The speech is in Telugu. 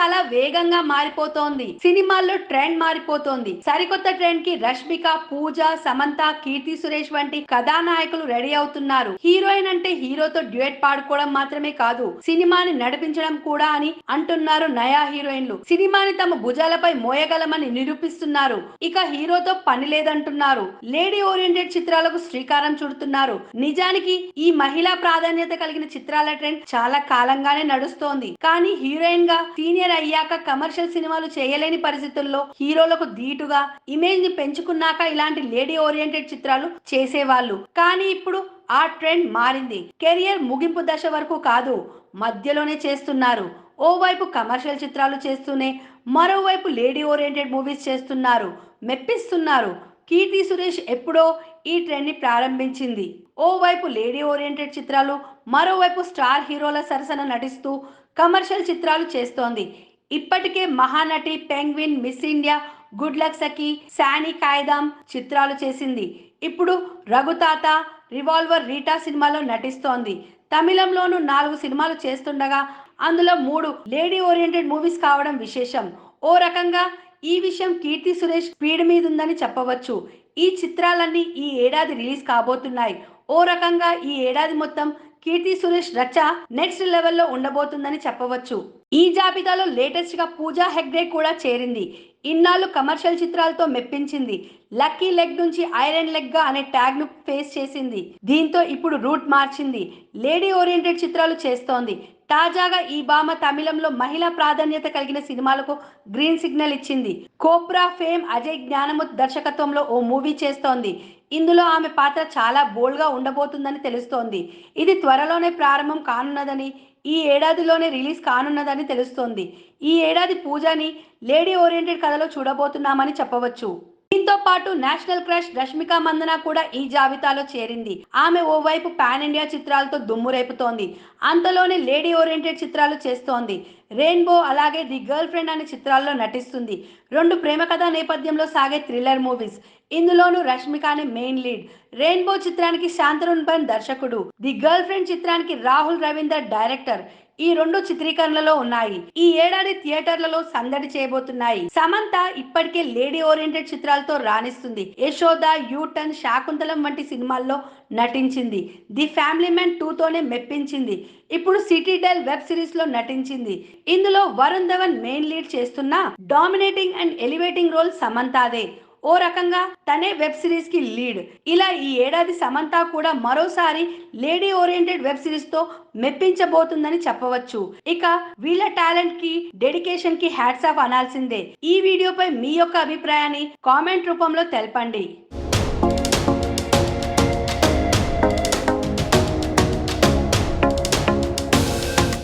చాలా వేగంగా మారిపోతోంది. సినిమాల్లో ట్రెండ్ మారిపోతోంది. సరికొత్త ట్రెండ్కి రష్మిక పూజ సమంత కీర్తి సురేష్ వంటి కథానాయకులు రెడీ అవుతున్నారు. హీరోయిన్ అంటే హీరోతో డ్యూయట్ పాడుకోవడం మాత్రమే కాదు సినిమాని నడిపించడం కూడా అని అంటున్నారు నయా హీరోయిన్లు. సినిమాని తమ భుజాలపై మోయగలమని నిరూపిస్తున్నారు. ఇక హీరోతో పని లేదంటున్నారు. లేడీ ఓరియంటెడ్ చిత్రాలకు శ్రీకారం చుడుతున్నారు. నిజానికి ఈ మహిళా ప్రాధాన్యత కలిగిన చిత్రాల ట్రెండ్ చాలా కాలంగానే నడుస్తోంది. కానీ హీరోయిన్గా సీనియర్ అయ్యాక కమర్షియల్ సినిమాలు చేయలేని పరిస్థితుల్లో హీరోలకు ధీటుగా ఇమేజ్ని పెంచుకున్నాక ఇలాంటి లేడీ ఓరియంటెడ్ చిత్రాలు చేసేవాళ్ళు. కానీ ఇప్పుడు ఆ ట్రెండ్ మారింది. కెరియర్ ముగింపు దశ వరకు కాదు మధ్యలోనే చేస్తున్నారు. ఓవైపు కమర్షియల్ చిత్రాలు చేస్తూనే మరోవైపు లేడీ ఓరియంటెడ్ మూవీస్ చేస్తున్నారు మెప్పిస్తున్నారు. కీర్తి సురేష్ ఎప్పుడో ఈ ట్రెండ్ని ప్రారంభించింది. ఓవైపు లేడీ ఓరియంటెడ్ చిత్రాలు మరోవైపు స్టార్ హీరోల సరసన నటిస్తూ కమర్షియల్ చిత్రాలు చేస్తోంది. ఇప్పటికే Mahanati Penguin Miss India Good Luck Sakhi Saani Kaayidham చిత్రాలు చేసింది. ఇప్పుడు రఘుతాత రివాల్వర్ రీటా సినిమాలో నటిస్తోంది. తమిళంలోనూ నాలుగు సినిమాలు చేస్తుండగా అందులో మూడు లేడీ ఓరియంటెడ్ మూవీస్ కావడం విశేషం. ఓ రకంగా ఈ విషయం కీర్తి సురేష్ స్పీడ్ మీద ఉందని చెప్పవచ్చు. ఈ చిత్రాలన్నీ ఈ ఏడాది రిలీజ్ కాబోతున్నాయి. ఓ రకంగా ఈ ఏడాది మొత్తం కీర్తి సురేష్ రచ నెక్స్ట్ లెవెల్లో ఉండబోతుందని చెప్పవచ్చు. ఈ జాబితాలో లేటెస్ట్గా పూజా హెగ్డే కూడా చేరింది. ఇన్నాళ్ళు కమర్షియల్ చిత్రాలతో మెప్పించింది. లక్కీ లెగ్ నుంచి ఐరన్ లెగ్గా అనే ట్యాగ్ను ఫేస్ చేసింది. దీంతో ఇప్పుడు రూట్ మార్చింది. లేడీ ఓరియంటెడ్ చిత్రాలు చేస్తోంది. తాజాగా ఈ భామ తమిళంలో మహిళా ప్రాధాన్యత కలిగిన సినిమాలకు గ్రీన్ సిగ్నల్ ఇచ్చింది. కోబ్రా ఫేమ్ అజయ్ జ్ఞానముత్ దర్శకత్వంలో ఓ మూవీ చేస్తోంది. ఇందులో ఆమె పాత్ర చాలా బోల్డ్గా ఉండబోతుందని తెలుస్తోంది. ఇది త్వరలోనే ప్రారంభం కానున్నదని ఈ ఏడాదిలోనే రిలీజ్ కానున్నదని తెలుస్తోంది. ఈ ఏడాది పూజాని లేడీ ఓరియంటెడ్ కథలో చూడబోతున్నామని చెప్పవచ్చు. దీంతో పాటు నేషనల్ క్రష్ రష్మిక మందన కూడా ఈ జాబితాలో చేరింది. ఆమె ఓవైపు పాన్ ఇండియా చిత్రాలతో దుమ్ము రేపుతోంది. అంతలోనే లేడీ ఓరియంటెడ్ చిత్రాలు చేస్తోంది. రెయిన్బో అలాగే ది గర్ల్ ఫ్రెండ్ అనే చిత్రాల్లో నటిస్తుంది. రెండు ప్రేమ కథ నేపథ్యంలో సాగే థ్రిల్లర్ మూవీస్. ఇందులోనూ రష్మిక అనే మెయిన్ లీడ్. రెయిన్బో చిత్రానికి శాంతరుణ్ బన్ దర్శకుడు. ది గర్ల్ ఫ్రెండ్ చిత్రానికి రాహుల్ రవీందర్ డైరెక్టర్. ఈ రెండు చిత్రీకరణలో ఉన్నాయి. ఈ ఏడాది థియేటర్లలో సందడి చేయబోతున్నాయి. సమంత ఇప్పటికే లేడీ ఓరియంటెడ్ చిత్రాలతో రాణిస్తుంది. యశోద యూటన్ శాకుంతలం వంటి సినిమాల్లో నటించింది. ది ఫ్యామిలీ మ్యాన్ టూతోనే మెప్పించింది. ఇప్పుడు సిటీ డెల్ వెబ్ సిరీస్లో నటించింది. ఇందులో వరుణ్ ధవన్ మెయిన్ లీడ్ చేస్తున్న డామినేటింగ్ అండ్ ఎలివేటింగ్ రోల్ సమంతాదే. ఓ రకంగా తనే వెబ్ సిరీస్కి లీడ్. ఇలా ఈ ఏడాది సమంత కూడా మరోసారి లేడీ ఓరియంటెడ్ వెబ్ సిరీస్తో మెప్పించబోతుందని చెప్పవచ్చు. ఇక వీళ్ళ టాలెంట్కి డెడికేషన్కి హ్యాట్స్ ఆఫ్ అనాల్సిందే. ఈ వీడియోపై మీ యొక్క అభిప్రాయాన్ని కామెంట్ రూపంలో తెలపండి.